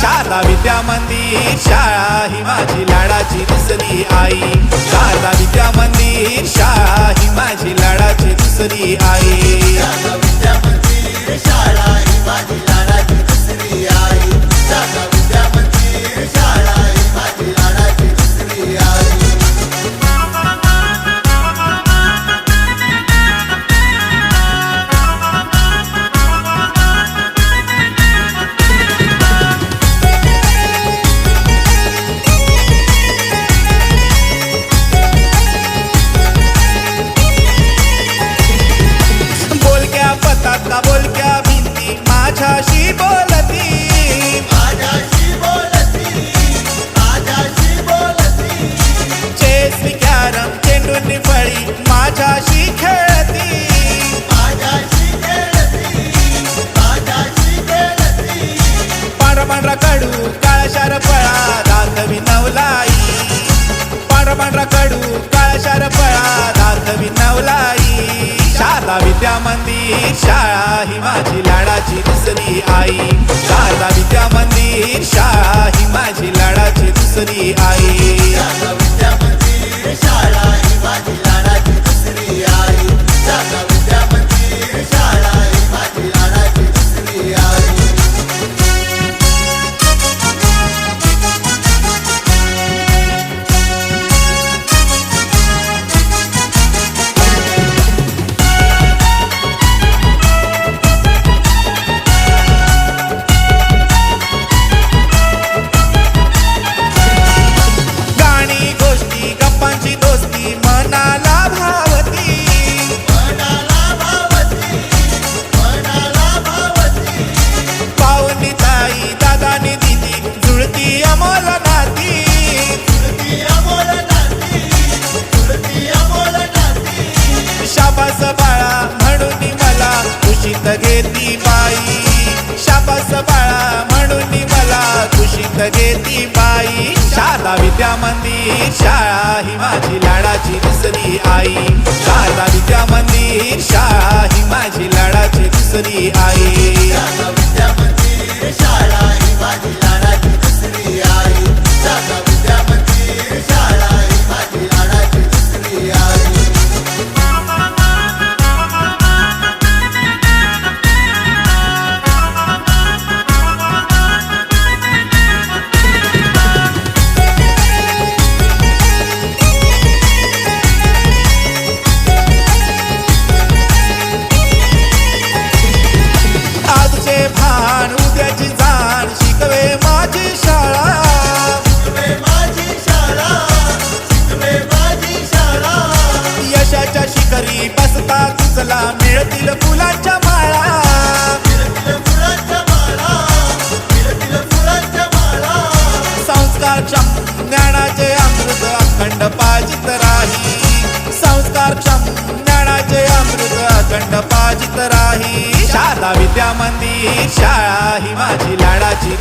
शारदा विद्या मंदिर शाळा ही माझी लाडाची दिसली आई. शारदा विद्या मंदिर शाळा विद्यामंदिर शाळा ही माझी लाडाची दुसरी आई. शारदा विद्यामंदिर शाळा ही माझी लाडाची दुसरी आई. तिल फुलाच्या माळा. संस्कारच्या ज्ञानाचे अमृत अखंड पाजित राही. संस्कारच्या ज्ञानाचे अमृत अखंड राही. शाला विद्या शाळा ही माझी लाडाची